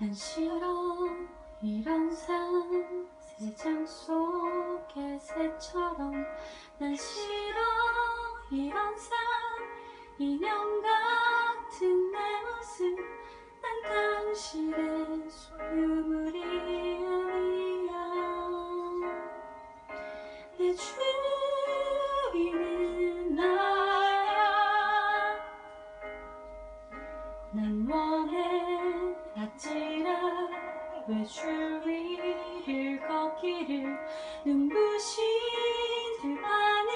난 싫어 이런 삶 세장 속의 새처럼. 난 싫어 이런 삶 인형 같은 내 모습. 난 당신의 소유물이 아니야. 내 주인은 나야. 난 원해 아찔한 외줄 위를 걷기를 눈부신 두 하늘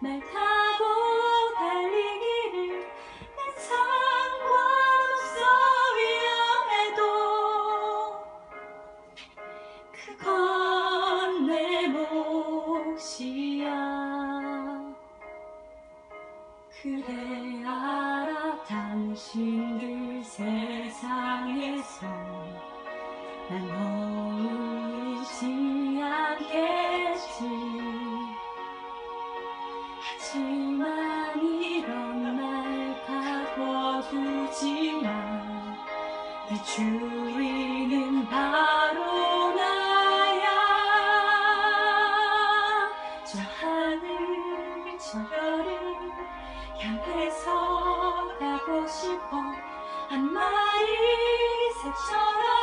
말 타고 달리기를 난 상관없어 위험해도 그건 내 몫이야. 그래 세상에서 난 어울리지 않겠지. 하지만 이런 날 가둬두지만 내 주인은 바로 나야. 저 하늘 저 별을 향해서 가고 싶어. 한 마리 새처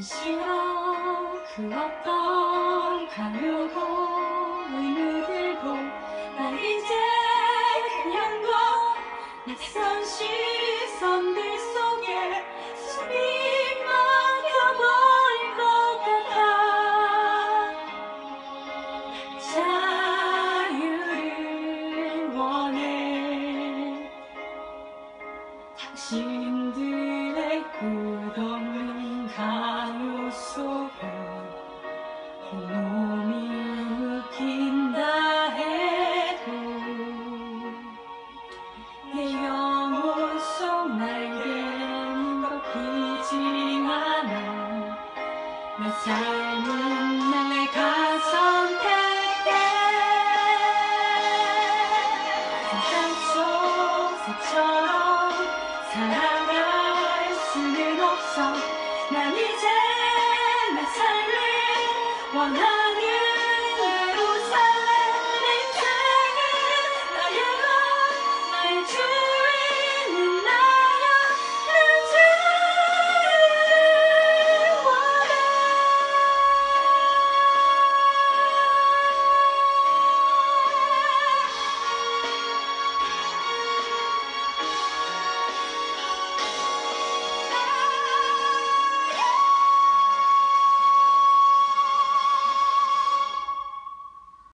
도난 이제 그냥 너 낯선 시 삶은 내가 선택해 세상 속 새처럼 살아갈 수는 없어. 난 이제 내 삶을 원하